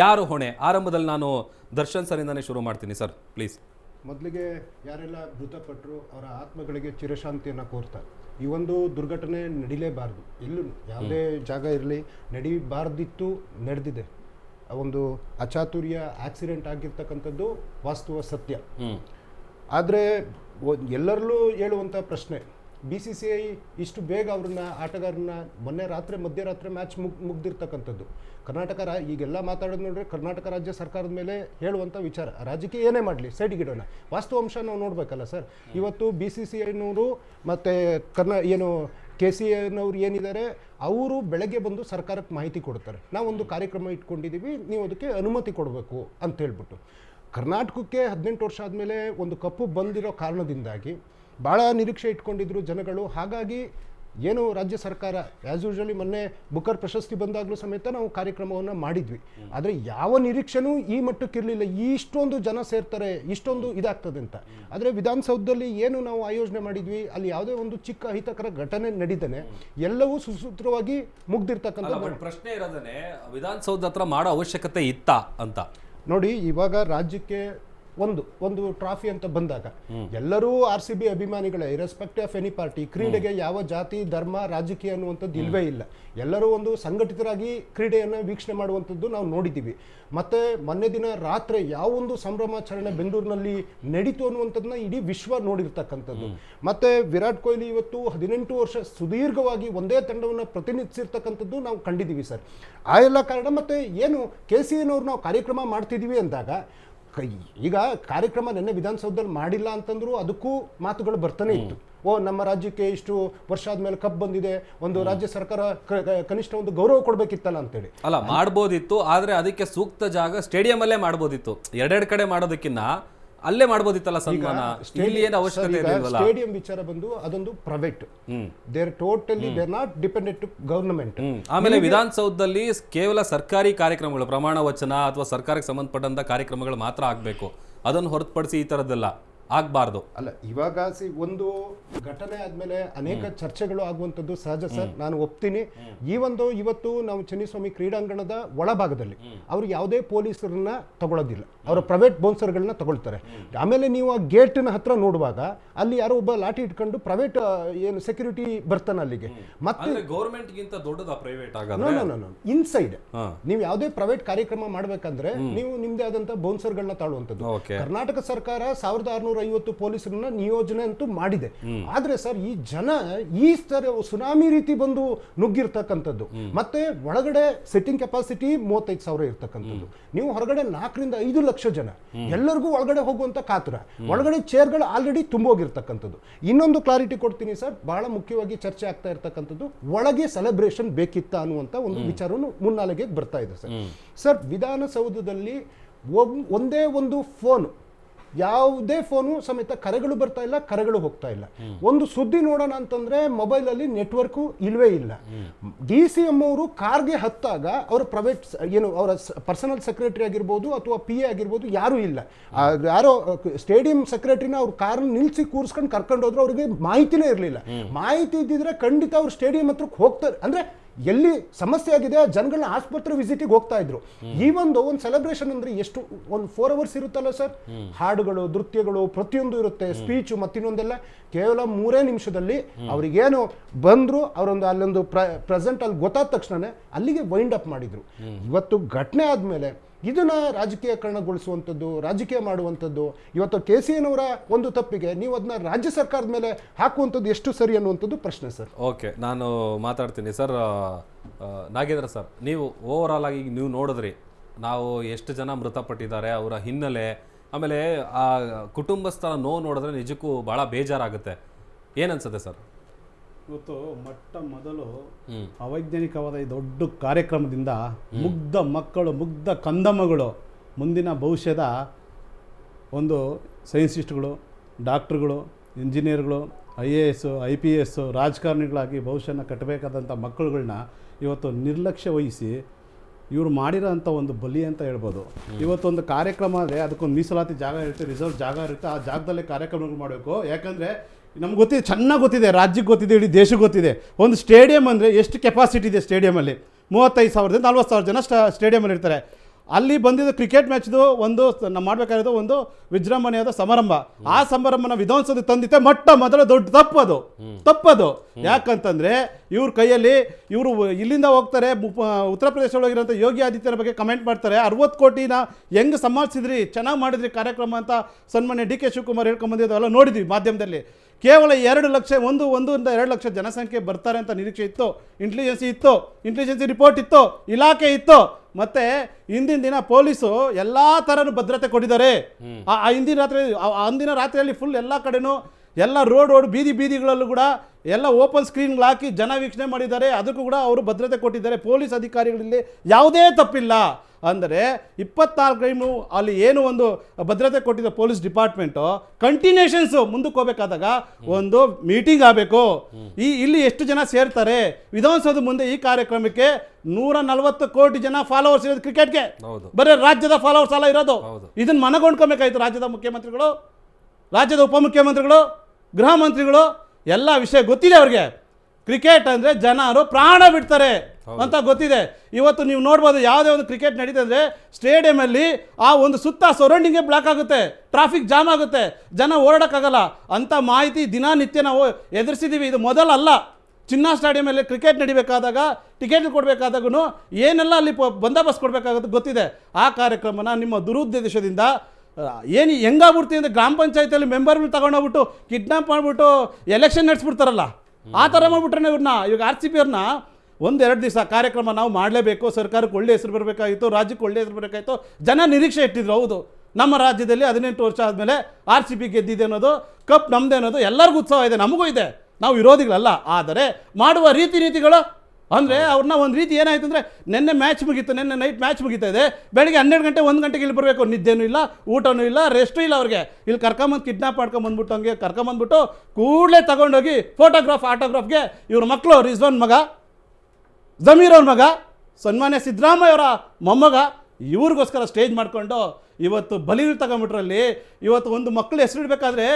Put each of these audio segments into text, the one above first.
ಯಾರು ಹೊಣೆ? ಆರಂಭದಲ್ಲಿ ನಾನು ದರ್ಶನ್ ಸರಿಂದಾನೇ ಶುರು ಮಾಡ್ತೀನಿ ಸರ್. ಪ್ಲೀಸ್. ಮೊದಲಿಗೆ ಯಾರೆಲ್ಲ ಮೃತಪಟ್ಟರು ಅವರ ಆತ್ಮಗಳಿಗೆ ಚಿರಶಾಂತಿಯನ್ನು ಕೋರ್ತಾರೆ ಈ ಒಂದು ದುರ್ಘಟನೆ ನಡಿಲೇಬಾರ್ದು. ಎಲ್ಲೂ ಯಾವುದೇ ಜಾಗ ಇರಲಿ ನಡಿಬಾರ್ದಿತ್ತು ನಡೆದಿದೆ. ಆ ಒಂದು ಅಚಾತುರ್ಯ ಆಕ್ಸಿಡೆಂಟ್ ಆಗಿರ್ತಕ್ಕಂಥದ್ದು ವಾಸ್ತವ ಸತ್ಯ. ಆದರೆ ಎಲ್ಲರಲ್ಲೂ ಹೇಳುವಂಥ ಪ್ರಶ್ನೆ ಬಿ ಸಿ ಸಿ ಐ ಇಷ್ಟು ಬೇಗ ಅವ್ರನ್ನ ಆಟಗಾರನ್ನ ಮೊನ್ನೆ ರಾತ್ರಿ ಮಧ್ಯರಾತ್ರಿ ಮ್ಯಾಚ್ ಮುಗ್ ಮುಗ್ದಿರ್ತಕ್ಕಂಥದ್ದು. ಕರ್ನಾಟಕ ರಾ ಈಗೆಲ್ಲ ಮಾತಾಡೋದು ನೋಡ್ರೆ ಕರ್ನಾಟಕ ರಾಜ್ಯ ಸರ್ಕಾರದ ಮೇಲೆ ಹೇಳುವಂಥ ವಿಚಾರ. ರಾಜಕೀಯ ಏನೇ ಮಾಡಲಿ ಸೈಡ್ಗಿಡೋಣ ವಾಸ್ತವಾಂಶ ನಾವು ನೋಡಬೇಕಲ್ಲ ಸರ್. ಇವತ್ತು ಬಿ ಸಿ ಸಿ ಐನವರು ಮತ್ತು ಕರ್ನಾ ಏನು ಕೆ ಸಿ ಐನವ್ರು ಏನಿದ್ದಾರೆ ಅವರು ಬೆಳಗ್ಗೆ ಬಂದು ಸರ್ಕಾರಕ್ಕೆ ಮಾಹಿತಿ ಕೊಡ್ತಾರೆ. ನಾವೊಂದು ಕಾರ್ಯಕ್ರಮ ಇಟ್ಕೊಂಡಿದ್ದೀವಿ ನೀವು ಅದಕ್ಕೆ ಅನುಮತಿ ಕೊಡಬೇಕು ಅಂತ ಹೇಳ್ಬಿಟ್ಟು. ಕರ್ನಾಟಕಕ್ಕೆ ಹದಿನೆಂಟು ವರ್ಷ ಆದಮೇಲೆ ಒಂದು ಕಪ್ಪು ಬಂದಿರೋ ಕಾರಣದಿಂದಾಗಿ ಭಾಳ ನಿರೀಕ್ಷೆ ಇಟ್ಕೊಂಡಿದ್ರು ಜನಗಳು. ಹಾಗಾಗಿ ಏನು ರಾಜ್ಯ ಸರ್ಕಾರ ಆ್ಯಸ್ ಯೂಶ್ವಲಿ ಮೊನ್ನೆ ಬುಕರ್ ಪ್ರಶಸ್ತಿ ಬಂದಾಗಲೂ ಸಮೇತ ನಾವು ಕಾರ್ಯಕ್ರಮವನ್ನು ಮಾಡಿದ್ವಿ. ಆದರೆ ಯಾವ ನಿರೀಕ್ಷೆನೂ ಈ ಮಟ್ಟಕ್ಕಿರಲಿಲ್ಲ. ಇಷ್ಟೊಂದು ಜನ ಸೇರ್ತಾರೆ ಇಷ್ಟೊಂದು ಇದಾಗ್ತದೆ ಅಂತ. ಆದರೆ ವಿಧಾನಸೌಧದಲ್ಲಿ ಏನು ನಾವು ಆಯೋಜನೆ ಮಾಡಿದ್ವಿ ಅಲ್ಲಿ ಯಾವುದೇ ಒಂದು ಚಿಕ್ಕ ಅಹಿತಕರ ಘಟನೆ ನಡೀತಾನೆ ಎಲ್ಲವೂ ಸುಸೂತ್ರವಾಗಿ ಮುಗ್ದಿರ್ತಕ್ಕಂಥ ಪ್ರಶ್ನೆ ಇರೋದನ್ನೇ ವಿಧಾನಸೌಧ ಹತ್ರ ಮಾಡೋ ಅವಶ್ಯಕತೆ ಇತ್ತಾ ಅಂತ? ನೋಡಿ ಇವಾಗ ರಾಜ್ಯಕ್ಕೆ ಒಂದು ಒಂದು ಟ್ರಾಫಿ ಅಂತ ಬಂದಾಗ ಎಲ್ಲರೂ ಆರ್ ಸಿ ಬಿ ಅಭಿಮಾನಿಗಳೇ ಇರೆಸ್ಪೆಕ್ಟ್ ಆಫ್ ಎನಿ ಪಾರ್ಟಿ ಕ್ರೀಡೆಗೆ ಯಾವ ಜಾತಿ ಧರ್ಮ ರಾಜಕೀಯ ಅನ್ನುವಂಥದ್ದು ಇಲ್ವೇ ಇಲ್ಲ. ಎಲ್ಲರೂ ಒಂದು ಸಂಘಟಿತರಾಗಿ ಕ್ರೀಡೆಯನ್ನು ವೀಕ್ಷಣೆ ಮಾಡುವಂಥದ್ದು ನಾವು ನೋಡಿದ್ದೀವಿ. ಮತ್ತೆ ಮೊನ್ನೆ ದಿನ ರಾತ್ರಿ ಯಾವೊಂದು ಸಂಭ್ರಮಾಚರಣೆ ಬೆಂಗಳೂರಿನಲ್ಲಿ ನಡೀತು ಅನ್ನುವಂಥದ್ದನ್ನ ಇಡೀ ವಿಶ್ವ ನೋಡಿರ್ತಕ್ಕಂಥದ್ದು. ಮತ್ತೆ ವಿರಾಟ್ ಕೊಹ್ಲಿ ಇವತ್ತು ಹದಿನೆಂಟು ವರ್ಷ ಸುದೀರ್ಘವಾಗಿ ಒಂದೇ ತಂಡವನ್ನು ಪ್ರತಿನಿಧಿಸಿರ್ತಕ್ಕಂಥದ್ದು ನಾವು ಕಂಡಿದ್ದೀವಿ ಸರ್. ಆ ಎಲ್ಲ ಕಾರಣ ಮತ್ತೆ ಏನು ಕೆ ಸಿ ಎನ್ ಅವ್ರು ನಾವು ಕಾರ್ಯಕ್ರಮ ಮಾಡ್ತಿದ್ದೀವಿ ಅಂದಾಗ ಈಗ ಕಾರ್ಯಕ್ರಮ ನಿನ್ನೆ ವಿಧಾನಸೌಧದಲ್ಲಿ ಮಾಡಿಲ್ಲ ಅಂತಂದ್ರು ಅದಕ್ಕೂ ಮಾತುಗಳು ಬರ್ತಾನೆ ಇತ್ತು. ಓ ನಮ್ಮ ರಾಜ್ಯಕ್ಕೆ ಇಷ್ಟು ವರ್ಷ ಆದ್ಮೇಲೆ ಕಪ್ ಬಂದಿದೆ ಒಂದು ರಾಜ್ಯ ಸರ್ಕಾರ ಕನಿಷ್ಠ ಒಂದು ಗೌರವ ಕೊಡ್ಬೇಕಿತ್ತಲ್ಲ ಅಂತೇಳಿ. ಅಲ್ಲ ಮಾಡ್ಬೋದಿತ್ತು ಆದ್ರೆ ಅದಕ್ಕೆ ಸೂಕ್ತ ಜಾಗ ಸ್ಟೇಡಿಯಂ ಅಲ್ಲೇ ಮಾಡ್ಬೋದಿತ್ತು. ಎರಡೆರಡು ಕಡೆ ಮಾಡೋದಕ್ಕಿನ್ನ ಅಲ್ಲೇ ಮಾಡ್ಬೋದಿತ್ತಲ್ಲ ಸನ್ಮಾನ ಇಲ್ಲಿ ಏನು ಅವಶ್ಯಕತೆ ಇರಲಿಲ್ಲ ಸ್ಟೇಡಿಯಂ ವಿಚಾರ ಬಂದು ಅದೊಂದು private there totally they are not dependent government hmm. ಆಮೇಲೆ ವಿಧಾನಸೌಧದಲ್ಲಿ ಕೇವಲ ಸರ್ಕಾರಿ ಕಾರ್ಯಕ್ರಮಗಳು ಪ್ರಮಾಣ ವಚನ ಅಥವಾ ಸರ್ಕಾರಕ್ಕೆ ಸಂಬಂಧಪಟ್ಟಂತ ಕಾರ್ಯಕ್ರಮಗಳು ಮಾತ್ರ ಆಗಬೇಕು. ಅದನ್ನು ಹೊರತುಪಡಿಸಿ ಈ ತರದ್ದೆಲ್ಲ. ಆಗ್ಬಾರ್ದು. ಅಲ್ಲ ಇವಾಗ ಸಿ ಒಂದು ಘಟನೆ ಆದ್ಮೇಲೆ ಅನೇಕ ಚರ್ಚೆಗಳು ಆಗುವಂಥದ್ದು ಸಹಜ ಸರ್. ನಾನು ಒಪ್ತೀನಿ. ಈ ಒಂದು ಇವತ್ತು ನಾವು ಚೆನ್ನಿಸ್ವಾಮಿ ಕ್ರೀಡಾಂಗಣದ ಒಳಭಾಗದಲ್ಲಿ ಅವರು ಯಾವುದೇ ಪೊಲೀಸರನ್ನ ತಗೊಳ್ಳೋದಿಲ್ಲ ಅವರ ಪ್ರೈವೇಟ್ ಬೌನ್ಸರ್ಗಳನ್ನ ತಗೊಳ್ತಾರೆ. ಆಮೇಲೆ ನೀವು ಆ ಗೇಟಿನ ಹತ್ರ ನೋಡುವಾಗ ಅಲ್ಲಿ ಯಾರೋ ಒಬ್ಬ ಲಾಠಿ ಇಟ್ಕೊಂಡು ಪ್ರೈವೇಟ್ ಏನು ಸೆಕ್ಯೂರಿಟಿ ಬರ್ತಾನೆ ಅಲ್ಲಿಗೆ. ಮತ್ತೆ ಗೌರ್ಮೆಂಟ್ಗಿಂತ ಗೌರ್ಮೆಂಟ್ ಗಿಂತ ದೊಡ್ಡದ ಪ್ರೈವೇಟ್ ಇನ್ಸೈಡ್. ನೀವು ಯಾವುದೇ ಪ್ರೈವೇಟ್ ಕಾರ್ಯಕ್ರಮ ಮಾಡಬೇಕಂದ್ರೆ ನೀವು ನಿಮ್ದೇ ಆದಂತ ಬೌನ್ಸರ್ಗಳನ್ನ ತಾಳುವಂಥದ್ದು. ಕರ್ನಾಟಕ ಸರ್ಕಾರ ಸಾವಿರದ ಆರ್ನೂರ ಐವತ್ತು ಪೊಲೀಸರನ್ನ ನಿಯೋಜನೆ ಅಂತೂ ಮಾಡಿದೆ. ಆದ್ರೆ ಸರ್ ಈ ಜನ ಈ ತರ ಸುನಾಮಿ ರೀತಿ ಬಂದು ನುಗ್ಗಿರ್ತಕ್ಕಂಥದ್ದು. ಮತ್ತೆ ಒಳಗಡೆ ಸಿಟ್ಟಿಂಗ್ ಕೆಪಾಸಿಟಿ ಮೂವತ್ತೈದು ಸಾವಿರ ಇರ್ತಕ್ಕಂಥದ್ದು. ನೀವು ಹೊರಗಡೆ ನಾಲ್ಕರಿಂದ ಐದು ಲಕ್ಷ ಜನ. ಎಲ್ಲರಿಗೂ ಒಳಗಡೆ ಹೋಗುವಂತ ಕಾತರ. ಒಳಗಡೆ ಚೇರ್ಗಳು ಆಲ್ರೆಡಿ ತುಂಬೋಗಿರ್ತಕ್ಕಂಥದ್ದು. ಇನ್ನೊಂದು ಕ್ಲಾರಿಟಿ ಕೊಡ್ತೀನಿ ಸರ್ ಬಹಳ ಮುಖ್ಯವಾಗಿ ಚರ್ಚೆ ಆಗ್ತಾ ಇರ್ತಕ್ಕಂಥದ್ದು ಒಳಗೆ ಸೆಲೆಬ್ರೇಷನ್ ಬೇಕಿತ್ತ ಅನ್ನುವಂಥ ಒಂದು ವಿಚಾರವನ್ನು ಮುನ್ನಾಲೆಗೆ ಬರ್ತಾ ಇದೆ ಸರ್. ಸರ್ ವಿಧಾನಸೌಧದಲ್ಲಿ ಒಂದೇ ಒಂದು ಫೋನ್ ಯಾವುದೇ ಫೋನು ಸಮೇತ ಕರೆಗಳು ಬರ್ತಾ ಇಲ್ಲ, ಕರೆಗಳು ಹೋಗ್ತಾ ಇಲ್ಲ. ಒಂದು ಸುದ್ದಿ ನೋಡೋಣ ಅಂತಂದ್ರೆ ಮೊಬೈಲಲ್ಲಿ ನೆಟ್ವರ್ಕು ಇಲ್ವೇ ಇಲ್ಲ. ಡಿ ಸಿ ಎಂ ಅವರು ಕಾರ್ಗೆ ಹತ್ತಾಗ ಅವರ ಪ್ರೈವೇಟ್ ಏನು, ಅವರ ಪರ್ಸನಲ್ ಸೆಕ್ರೆಟರಿ ಆಗಿರ್ಬೋದು ಅಥವಾ ಪಿ ಎ ಆಗಿರ್ಬೋದು ಯಾರೂ ಇಲ್ಲ. ಯಾರೋ, ಸ್ಟೇಡಿಯಂ ಸೆಕ್ರೆಟರಿನ ಅವ್ರ ಕಾರ್ ನಿಲ್ಸಿ ಕೂರಿಸ್ಕೊಂಡು ಕರ್ಕೊಂಡು ಹೋದ್ರೆ ಅವ್ರಿಗೆ ಮಾಹಿತಿನೇ ಇರಲಿಲ್ಲ. ಮಾಹಿತಿ ಇದ್ದಿದ್ರೆ ಖಂಡಿತ ಅವ್ರು ಸ್ಟೇಡಿಯಂ ಹತ್ರಕ್ಕೆ ಹೋಗ್ತಾರೆ. ಅಂದ್ರೆ ಎಲ್ಲಿ ಸಮಸ್ಯೆ ಆಗಿದೆ ಜನಗಳನ್ನ ಆಸ್ಪತ್ರೆ ವಿಸಿಟಿಗೆ ಹೋಗ್ತಾ ಇದ್ರು. ಈ ಒಂದು ಒಂದು ಸೆಲೆಬ್ರೇಷನ್ ಅಂದ್ರೆ ಎಷ್ಟು ಒಂದು ಫೋರ್ ಅವರ್ಸ್ ಇರುತ್ತಲ್ಲ ಸರ್ ಹಾಡುಗಳು ನೃತ್ಯಗಳು ಪ್ರತಿಯೊಂದು ಇರುತ್ತೆ ಸ್ಪೀಚು ಮತ್ತಿನ್ನೊಂದೆಲ್ಲ. ಕೇವಲ ಮೂರೇ ನಿಮಿಷದಲ್ಲಿ ಅವ್ರಿಗೇನು ಬಂದ್ರು ಅವರೊಂದು ಅಲ್ಲೊಂದು ಪ್ರೆಸೆಂಟ್ ಅಲ್ಲಿ ಗೊತ್ತಾದ ತಕ್ಷಣನೇ ಅಲ್ಲಿಗೆ ವೈಂಡ್ ಅಪ್ ಮಾಡಿದ್ರು. ಇವತ್ತು ಘಟನೆ ಆದ್ಮೇಲೆ ಇದನ್ನ ರಾಜಕೀಯಕರಣಗೊಳಿಸುವಂಥದ್ದು, ರಾಜಕೀಯ ಮಾಡುವಂಥದ್ದು. ಇವತ್ತು ಕೆ ಸಿ ಎನವರ ಒಂದು ತಪ್ಪಿಗೆ ನೀವು ಅದನ್ನ ರಾಜ್ಯ ಸರ್ಕಾರದ ಮೇಲೆ ಹಾಕುವಂಥದ್ದು ಎಷ್ಟು ಸರಿ ಅನ್ನುವಂಥದ್ದು ಪ್ರಶ್ನೆ, ಸರ್. ಓಕೆ, ನಾನು ಮಾತಾಡ್ತೀನಿ. ಸರ್ ನಾಗೇಂದ್ರ ಸರ್, ನೀವು ಓವರ್ ಆಲ್ ಆಗಿ ನೀವು ನೋಡಿದ್ರಿ. ನಾವು ಎಷ್ಟು ಜನ ಮೃತಪಟ್ಟಿದ್ದಾರೆ, ಅವರ ಹಿನ್ನೆಲೆ. ಆಮೇಲೆ ಆ ಕುಟುಂಬಸ್ಥರ ನೋವು ನೋಡಿದ್ರೆ ನಿಜಕ್ಕೂ ಭಾಳ ಬೇಜಾರಾಗುತ್ತೆ. ಏನನ್ಸುತ್ತೆ ಸರ್? ಇವತ್ತು ಮೊಟ್ಟ ಮೊದಲು ಅವೈಜ್ಞಾನಿಕವಾದ ಈ ದೊಡ್ಡ ಕಾರ್ಯಕ್ರಮದಿಂದ ಮುಗ್ಧ ಮಕ್ಕಳು ಮುಗ್ಧ ಕಂದಮ್ಮಗಳು ಮುಂದಿನ ಭವಿಷ್ಯದ ಒಂದು ಸೈನ್ಸಿಸ್ಟ್ಗಳು ಡಾಕ್ಟ್ರುಗಳು ಇಂಜಿನಿಯರ್ಗಳು I A S I P S ರಾಜಕಾರಣಿಗಳಾಗಿ ಭವಿಷ್ಯನ ಕಟ್ಟಬೇಕಾದಂಥ ಮಕ್ಕಳುಗಳನ್ನ ಇವತ್ತು ನಿರ್ಲಕ್ಷ್ಯ ವಹಿಸಿ ಇವರು ಮಾಡಿರೋಂಥ ಒಂದು ಬಲಿ ಅಂತ ಹೇಳ್ಬೋದು. ಇವತ್ತೊಂದು ಕಾರ್ಯಕ್ರಮ ಇದೆ ಅದಕ್ಕೊಂದು ಮೀಸಲಾತಿ ಜಾಗ ಇರುತ್ತೆ, ರಿಸರ್ವ್ ಜಾಗ ಇರುತ್ತೆ, ಆ ಜಾಗದಲ್ಲೇ ಕಾರ್ಯಕ್ರಮಗಳು ಮಾಡಬೇಕು. ಯಾಕಂದರೆ ನಮ್ಗೆ ಗೊತ್ತಿದೆ, ಚೆನ್ನಾಗಿ ಗೊತ್ತಿದೆ ರಾಜ್ಯಕ್ಕೆ ಗೊತ್ತಿದೆ, ಇಡೀ ದೇಶಕ್ಕೆ ಗೊತ್ತಿದೆ. ಒಂದು ಸ್ಟೇಡಿಯಂ ಅಂದರೆ ಎಷ್ಟು ಕೆಪಾಸಿಟಿ ಇದೆ ಸ್ಟೇಡಿಯಮಲ್ಲಿ ಮೂವತ್ತೈದು ಸಾವಿರದಿಂದ ನಲ್ವತ್ತು ಸಾವಿರ ಜನ ಸ್ಟಾ ಸ್ಟೇಡಿಯಮಲ್ಲಿ ಇರ್ತಾರೆ. ಅಲ್ಲಿ ಬಂದಿದ್ದ ಕ್ರಿಕೆಟ್ ಮ್ಯಾಚ್ದು ಒಂದು ನಾವು ಮಾಡಬೇಕಾಗಿರೋದು ಒಂದು ವಿಜೃಂಭಣೆಯಾದ ಸಮಾರಂಭ. ಆ ಸಮಾರಂಭನ ವಿಧಾನಸೌಧ ತಂದಿತ್ತೆ ಮೊಟ್ಟ ಮೊದಲ ದೊಡ್ಡ ತಪ್ಪದು. ತಪ್ಪದು. ಯಾಕಂತಂದ್ರೆ ಇವ್ರ ಕೈಯಲ್ಲಿ ಇವರು ಇಲ್ಲಿಂದ ಹೋಗ್ತಾರೆ ಉತ್ತರ ಪ್ರದೇಶ ಒಳಗಿರೋಂಥ ಯೋಗಿ ಆದಿತ್ಯರ ಬಗ್ಗೆ ಕಮೆಂಟ್ ಮಾಡ್ತಾರೆ. ಅರವತ್ತು ಕೋಟಿನ ಹೆಂಗ್ ಸಂಭಾಳಿಸಿದ್ರಿ? ಚೆನ್ನಾಗಿ ಮಾಡಿದ್ರಿ ಕಾರ್ಯಕ್ರಮ ಅಂತ ಸನ್ಮಾನ್ಯ ಡಿ ಕೆ ಶಿವಕುಮಾರ್ ಹೇಳ್ಕೊಂಡ್ಬಂದಿದ್ದು ಅವೆಲ್ಲ ನೋಡಿದ್ವಿ ಮಾಧ್ಯಮದಲ್ಲಿ. ಕೇವಲ ಎರಡು ಲಕ್ಷ ಒಂದು ಒಂದರಿಂದ ಎರಡು ಲಕ್ಷ ಜನಸಂಖ್ಯೆ ಬರ್ತಾರೆ ಅಂತ ನಿರೀಕ್ಷೆ ಇತ್ತು ಇಂಟೆಲಿಜೆನ್ಸಿ ಇತ್ತು ಇಂಟೆಲಿಜೆನ್ಸಿ ರಿಪೋರ್ಟ್ ಇತ್ತು ಇಲಾಖೆ ಇತ್ತು ಮತ್ತೆ ಹಿಂದಿನ ದಿನ ಪೊಲೀಸು ಎಲ್ಲ ಥರನೂ ಭದ್ರತೆ ಕೊಟ್ಟಿದ್ದಾರೆ. ಆ ಹಿಂದಿನ ರಾತ್ರಿ ಅಂದಿನ ರಾತ್ರಿಯಲ್ಲಿ ಫುಲ್ ಎಲ್ಲ ಕಡೆನೂ ಎಲ್ಲ ರೋಡ್ ರೋಡ್ ಬೀದಿ ಬೀದಿಗಳಲ್ಲೂ ಕೂಡ ಎಲ್ಲ ಓಪನ್ ಸ್ಕ್ರೀನ್ಗಳು ಹಾಕಿ ಜನ ವೀಕ್ಷಣೆ ಮಾಡಿದ್ದಾರೆ. ಅದಕ್ಕೂ ಕೂಡ ಅವರು ಭದ್ರತೆ ಕೊಟ್ಟಿದ್ದಾರೆ. ಪೊಲೀಸ್ ಅಧಿಕಾರಿಗಳಲ್ಲಿ ಯಾವುದೇ ತಪ್ಪಿಲ್ಲ. ಅಂದರೆ ಇಪ್ಪತ್ನಾಲ್ಕು ಟೈಮು ಅಲ್ಲಿ ಏನು ಒಂದು ಭದ್ರತೆ ಕೊಟ್ಟಿದ್ದ ಪೊಲೀಸ್ ಡಿಪಾರ್ಟ್ಮೆಂಟು ಕಂಟಿನ್ಯೂಷನ್ಸು ಮುಂದಕ್ಕೆ ಹೋಗ್ಬೇಕಾದಾಗ ಒಂದು ಮೀಟಿಂಗ್ ಆಗಬೇಕು. ಈ ಇಲ್ಲಿ ಎಷ್ಟು ಜನ ಸೇರ್ತಾರೆ? ವಿಧಾನಸೌಧ ಮುಂದೆ ಈ ಕಾರ್ಯಕ್ರಮಕ್ಕೆ ನೂರ ನಲವತ್ತು ಕೋಟಿ ಜನ ಫಾಲೋವರ್ಸ್ ಇರೋದು ಕ್ರಿಕೆಟ್ಗೆ ಹೌದು. ಬರೀ ರಾಜ್ಯದ ಫಾಲೋವರ್ಸ್ ಎಲ್ಲ ಇರೋದು. ಇದನ್ನ ಮನಗೊಂಡ್ಕೊಬೇಕಾಯ್ತು ರಾಜ್ಯದ ಮುಖ್ಯಮಂತ್ರಿಗಳು ರಾಜ್ಯದ ಉಪಮುಖ್ಯಮಂತ್ರಿಗಳು ಗೃಹ ಮಂತ್ರಿಗಳು ಎಲ್ಲ ವಿಷಯ ಗೊತ್ತಿದೆ ಅವ್ರಿಗೆ. ಕ್ರಿಕೆಟ್ ಅಂದರೆ ಜನರು ಪ್ರಾಣ ಬಿಡ್ತಾರೆ ಅಂತ ಗೊತ್ತಿದೆ. ಇವತ್ತು ನೀವು ನೋಡ್ಬೋದು ಯಾವುದೇ ಒಂದು ಕ್ರಿಕೆಟ್ ನಡೀತಾ ಇದ್ರೆ ಸ್ಟೇಡಿಯಮಲ್ಲಿ ಆ ಒಂದು ಸುತ್ತ ಸರೌಂಡಿಂಗೇ ಬ್ಲಾಕ್ ಆಗುತ್ತೆ. ಟ್ರಾಫಿಕ್ ಜಾಮ್ ಆಗುತ್ತೆ. ಜನ ಓಡಾಡೋಕ್ಕಾಗಲ್ಲ. ಅಂಥ ಮಾಹಿತಿ ದಿನನಿತ್ಯ ನಾವು ಎದುರಿಸಿದ್ದೀವಿ. ಇದು ಮೊದಲಲ್ಲ ಚಿನ್ನ ಸ್ಟೇಡಿಯಮಲ್ಲಿ ಕ್ರಿಕೆಟ್ ನಡಿಬೇಕಾದಾಗ ಟಿಕೆಟ್ ಕೊಡಬೇಕಾದಾಗೂ ಏನೆಲ್ಲ ಅಲ್ಲಿ ಪ- ಬಂದೋಬಸ್ತ್ ಕೊಡಬೇಕಾಗುತ್ತೆ ಗೊತ್ತಿದೆ. ಆ ಕಾರ್ಯಕ್ರಮನ ನಿಮ್ಮ ದುರುದ್ದೇಶದಿಂದ ಏನು ಹೆಂಗಾಗ್ಬಿಡ್ತೀವಿ ಅಂದರೆ ಗ್ರಾಮ ಪಂಚಾಯತಿಯಲ್ಲಿ ಮೆಂಬರ್ಗಳು ತಗೊಂಡೋಗ್ಬಿಟ್ಟು ಕಿಡ್ನಾಪ್ ಮಾಡಿಬಿಟ್ಟು ಎಲೆಕ್ಷನ್ ನಡೆಸ್ಬಿಡ್ತಾರಲ್ಲ. ಆ ಥರ ಮಾಡ್ಬಿಟ್ರೆ ಇವ್ರನ್ನ? ಇವಾಗ ಆರ್ ಸಿ ಪಿ ಅವ್ರನ್ನ ಒಂದೆರಡು ದಿವಸ ಕಾರ್ಯಕ್ರಮ ನಾವು ಮಾಡಲೇಬೇಕು, ಸರ್ಕಾರಕ್ಕೆ ಒಳ್ಳೆ ಹೆಸರು ಬರಬೇಕಾಗಿತ್ತು, ರಾಜ್ಯಕ್ಕೆ ಒಳ್ಳೆ ಹೆಸರು ಬರಬೇಕಾಗಿತ್ತು, ಜನ ನಿರೀಕ್ಷೆ ಇಟ್ಟಿದ್ರು, ಹೌದು. ನಮ್ಮ ರಾಜ್ಯದಲ್ಲಿ ಹದಿನೆಂಟು ವರ್ಷ ಆದಮೇಲೆ ಆರ್ ಸಿ ಪಿ ಗೆದ್ದಿದೆ ಅನ್ನೋದು, ಕಪ್ ನಮ್ಮದೇ ಅನ್ನೋದು, ಎಲ್ಲರಿಗೂ ಉತ್ಸವ ಇದೆ, ನಮಗೂ ಇದೆ. ನಾವು ವಿರೋಧಿಗಳಲ್ಲ, ಆದರೆ ಮಾಡುವ ರೀತಿ ನೀತಿಗಳು ಅಂದರೆ ಅವ್ರನ್ನ ಒಂದು ರೀತಿ ಏನಾಯ್ತು ಅಂದರೆ ನಿನ್ನೆ ಮ್ಯಾಚ್ ಮುಗೀತು, ನಿನ್ನೆ ನೈಟ್ ಮ್ಯಾಚ್ ಮುಗಿತಾ ಇದೆ. ಬೆಳಗ್ಗೆ ಹನ್ನೆರಡು ಗಂಟೆ ಒಂದು ಗಂಟೆಗೆ ಇಲ್ಲಿ ಬರಬೇಕು. ನಿದ್ದೆನೂ ಇಲ್ಲ, ಊಟನೂ ಇಲ್ಲ ರೆಸ್ಟೂ ಇಲ್ಲ ಅವ್ರಿಗೆ. ಇಲ್ಲಿ ಕರ್ಕೊಂಬಂದು ಕಿಡ್ನಾಪ್ ಮಾಡ್ಕೊಂಬಂದ್ಬಿಟ್ಟು ಹಂಗೆ ಕರ್ಕೊಂಬಂದ್ಬಿಟ್ಟು ಕೂಡಲೇ ತಗೊಂಡೋಗಿ ಫೋಟೋಗ್ರಾಫ್ ಆಟೋಗ್ರಾಫ್ಗೆ ಇವ್ರ ಮಕ್ಕಳು ರಿಜ್ವಾನ್ ಮಗ, ಜಮೀರ್ ಅವ್ರ ಮಗ, ಸನ್ಮಾನ್ಯ ಸಿದ್ದರಾಮಯ್ಯ ಅವರ ಮೊಮ್ಮಗ, ಇವ್ರಿಗೋಸ್ಕರ ಸ್ಟೇಜ್ ಮಾಡಿಕೊಂಡು ಇವತ್ತು ಬಲಿಗಳು ತಗೊಂಬಿಟ್ರಲ್ಲಿ ಇವತ್ತು ಒಂದು ಮಕ್ಕಳು ಹೆಸರಿಡ್ಬೇಕಾದ್ರೆ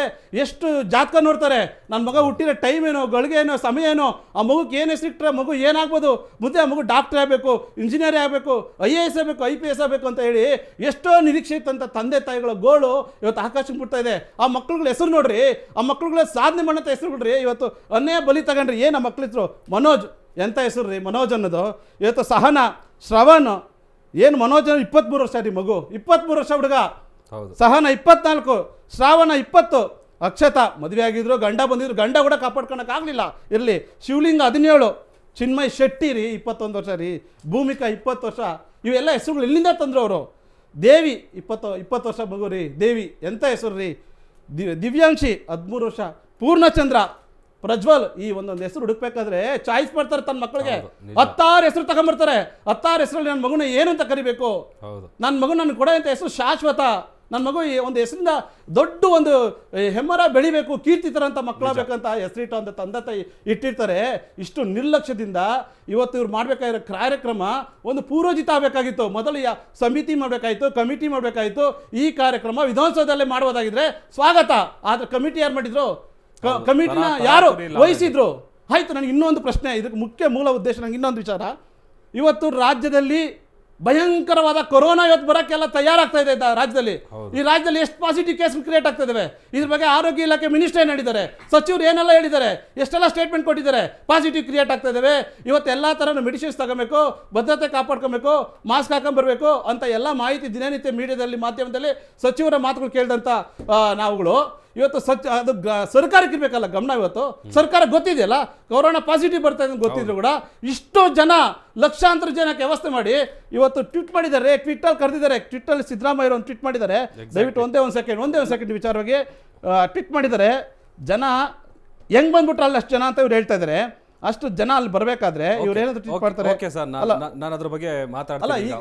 ಎಷ್ಟು ಜಾತಕ ನೋಡ್ತಾರೆ? ನನ್ನ ಮಗ ಹುಟ್ಟಿರೋ ಟೈಮ್ ಏನೋ, ಗಳಿಗೆ ಏನೋ, ಸಮಯ ಏನೋ, ಆ ಮಗುಗೆ ಏನು ಹೆಸರು ಇಟ್ಟರೆ ಮಗು ಏನಾಗ್ಬೋದು? ಮುಂದೆ ಆ ಮಗು ಡಾಕ್ಟರ್ ಆಗಬೇಕು ಇಂಜಿನಿಯರ್ ಆಗಬೇಕು ಐ ಎ ಎಸ್ ಆಗಬೇಕು ಐ ಪಿ ಎಸ್ ಆಗಬೇಕು ಅಂತ ಹೇಳಿ ಎಷ್ಟೋ ನಿರೀಕ್ಷೆ ಇತ್ತಂತ ತಂದೆ ತಾಯಿಗಳ ಗೋಳು ಇವತ್ತು ಆಕಾಶಕ್ಕೆ ಬಿಡ್ತಾ ಇದೆ. ಆ ಮಕ್ಳುಗಳ ಹೆಸರು ನೋಡ್ರಿ, ಆ ಮಕ್ಳುಗಳ ಸಾಧನೆ ಮಾಡೋಂಥ ಹೆಸರು ಬಿಡ್ರಿ. ಇವತ್ತು ಅನ್ನೇ ಬಲಿ ತಗೊಂಡ್ರಿ. ಏನು ಆ ಮಕ್ಳ ಹೆಸರು ಮನೋಜ್ ಎಂಥ ಹೆಸರು ರೀ? ಮನೋಜ್ ಅನ್ನೋದು. ಇವತ್ತು ಸಹನ, ಶ್ರವಣ್ ಏನು ಮನೋಜ್ ಇಪ್ಪತ್ತ್ಮೂರು ವರ್ಷ ರೀ ಮಗು. ಇಪ್ಪತ್ತ್ಮೂರು ವರ್ಷ ಹುಡುಗ. ಹೌದು. ಸಹನ ಇಪ್ಪತ್ನಾಲ್ಕು ಶ್ರಾವಣ ಇಪ್ಪತ್ತು ಅಕ್ಷತಾ ಮದುವೆ ಆಗಿದ್ರು ಗಂಡ ಬಂದಿದ್ರು ಗಂಡ ಕೂಡ ಕಾಪಾಡ್ಕೊಳಕ್ಕಾಗಲಿಲ್ಲ ಇರಲಿ ಶಿವಲಿಂಗ ಹದಿನೇಳು ಚಿನ್ಮಯ್ ಶೆಟ್ಟಿ ರೀ ಇಪ್ಪತ್ತೊಂದು ವರ್ಷ ರೀ ಭೂಮಿಕಾ ಇಪ್ಪತ್ತು ವರ್ಷ ಇವೆಲ್ಲ ಹೆಸರುಗಳು ಇಲ್ಲಿಂದ ತಂದರು ಅವರು. ದೇವಿ ಇಪ್ಪತ್ತು ಇಪ್ಪತ್ತು ವರ್ಷ ಮಗು ರೀ ದೇವಿ ಎಂಥ ಹೆಸರು ರೀ? ದಿವ್- ದಿವ್ಯಾಂಶಿ ಹದಿಮೂರು ವರ್ಷ ಪೂರ್ಣಚಂದ್ರ. ಪ್ರಜ್ವಲ್ ಈ ಒಂದೊಂದು ಹೆಸರು ಹುಡುಕ್ಬೇಕಾದ್ರೆ ಚಾಯ್ಸ್ ಮಾಡ್ತಾರೆ ತನ್ನ ಮಕ್ಕಳಿಗೆ. ಹತ್ತಾರು ಹೆಸರು ತಗೊಂಬರ್ತಾರೆ. ಹತ್ತಾರು ಹೆಸರಲ್ಲಿ ನನ್ನ ಮಗುನ ಏನಂತ ಕರಿಬೇಕು? ನನ್ನ ಮಗು ನಾನು ಕೊಡೋ ಅಂತ ಹೆಸರು ಶಾಶ್ವತ. ನನ್ನ ಮಗು ಈ ಒಂದು ಹೆಸರಿಂದ ದೊಡ್ಡ ಒಂದು ಹೆಮ್ಮರ ಬೆಳಿಬೇಕು ಕೀರ್ತಿ ತರಂತ ಮಕ್ಕಳಾಗಬೇಕಂತ ಹೆಸರಿಟ್ಟು ಅಂತ ತಂದೆ ತಾಯಿ ಇಟ್ಟಿರ್ತಾರೆ. ಇಷ್ಟು ನಿರ್ಲಕ್ಷ್ಯದಿಂದ ಇವತ್ತು ಇವ್ರು ಮಾಡಬೇಕಾಗಿರೋ ಕಾರ್ಯಕ್ರಮ ಒಂದು ಪೂರ್ವಜಿತ ಆಗಬೇಕಾಗಿತ್ತು. ಮೊದಲು ಯಾ ಸಮಿತಿ ಮಾಡಬೇಕಾಗಿತ್ತು ಕಮಿಟಿ ಮಾಡಬೇಕಾಗಿತ್ತು ಈ ಕಾರ್ಯಕ್ರಮ ವಿಧಾನಸೌಧದಲ್ಲೇ ಮಾಡುವುದಾಗಿದ್ರೆ ಸ್ವಾಗತ. ಆದರೆ ಕಮಿಟಿ ಯಾರು ಮಾಡಿದ್ರು? ಕಮಿಟಿನ ಯಾರು ವಹಿಸಿದ್ರು? ಆಯ್ತು ನನಗೆ ಇನ್ನೊಂದು ಪ್ರಶ್ನೆ ಇದಕ್ಕೆ ಮುಖ್ಯ ಮೂಲ ಉದ್ದೇಶ ನನಗೆ ಇನ್ನೊಂದು ವಿಚಾರ. ಇವತ್ತು ರಾಜ್ಯದಲ್ಲಿ ಭಯಂಕರವಾದ ಕೊರೋನಾ ಇವತ್ತು ಬರೋಕ್ಕೆಲ್ಲ ತಯಾರಾಗ್ತಾ ಇದೆ ರಾಜ್ಯದಲ್ಲಿ. ಈ ರಾಜ್ಯದಲ್ಲಿ ಎಷ್ಟು ಪಾಸಿಟಿವ್ ಕೇಸ್ ಕ್ರಿಯೇಟ್ ಆಗ್ತಾ ಇದಾವೆ? ಇದ್ರ ಬಗ್ಗೆ ಆರೋಗ್ಯ ಇಲಾಖೆ ಮಿನಿಸ್ಟರ್ ಏನು ಹೇಳಿದ್ದಾರೆ? ಸಚಿವರು ಏನೆಲ್ಲ ಹೇಳಿದ್ದಾರೆ? ಎಷ್ಟೆಲ್ಲ ಸ್ಟೇಟ್ಮೆಂಟ್ ಕೊಟ್ಟಿದ್ದಾರೆ? ಪಾಸಿಟಿವ್ ಕ್ರಿಯೇಟ್ ಆಗ್ತಾ ಇದಾವೆ. ಇವತ್ತು ಎಲ್ಲ ಥರ ಮೆಡಿಸಿನ್ಸ್ ತಗೋಬೇಕು ಭದ್ರತೆ ಕಾಪಾಡ್ಕೊಬೇಕು ಮಾಸ್ಕ್ ಹಾಕೊಂಡ್ಬರ್ಬೇಕು ಅಂತ ಎಲ್ಲ ಮಾಹಿತಿ ದಿನನಿತ್ಯ ಮೀಡಿಯಾದಲ್ಲಿ ಮಾಧ್ಯಮದಲ್ಲಿ ಸಚಿವರ ಮಾತುಗಳು ಕೇಳಿದಂಥ ನಾವುಗಳು. ಇವತ್ತು ಸಚ್ ಅದು ಸರ್ಕಾರಕ್ಕೆ ಇರಬೇಕಲ್ಲ ಗಮನ ಇವತ್ತು? ಸರ್ಕಾರ ಗೊತ್ತಿದೆಯಲ್ಲ? ಕೊರೋನಾ ಪಾಸಿಟಿವ್ ಬರ್ತಾ ಇದೆ ಗೊತ್ತಿದ್ರು ಕೂಡ ಇಷ್ಟು ಜನ ಲಕ್ಷಾಂತರ ಜನಕ್ಕೆ ವ್ಯವಸ್ಥೆ ಮಾಡಿ ಇವತ್ತು ಟ್ವೀಟ್ ಮಾಡಿದ್ದಾರೆ ಟ್ವಿಟ್ಟಲ್ಲಿ ಕರೆದಿದ್ದಾರೆ ಟ್ವಿಟ್ಟಲ್ಲಿ ಸಿದ್ದರಾಮಯ್ಯ ಒಂದು ಟ್ವೀಟ್ ಮಾಡಿದ್ದಾರೆ. ದಯವಿಟ್ಟು ಒಂದೇ ಒಂದು ಸೆಕೆಂಡ್ ಒಂದೇ ಒಂದು ಸೆಕೆಂಡ್ ವಿಚಾರವಾಗಿ ಟ್ವೀಟ್ ಮಾಡಿದ್ದಾರೆ. ಜನ ಹೆಂಗ್ ಬಂದ್ಬಿಟ್ರಲ್ಲ ಅಷ್ಟು ಜನ ಅಂತ ಇವ್ರು ಹೇಳ್ತಾ ಇದ್ದಾರೆ. ಅಷ್ಟು ಜನ ಅಲ್ಲಿ ಬರಬೇಕಾದ್ರೆ ಇವ್ರು ಏನಾದ್ರು ಟ್ವೀಟ್ ಮಾಡ್ತಾರೆ? ಅಲ್ಲ. ನಾನು ಅದ್ರ ಬಗ್ಗೆ ಮಾತಾಡಲ್ಲ ಈಗ.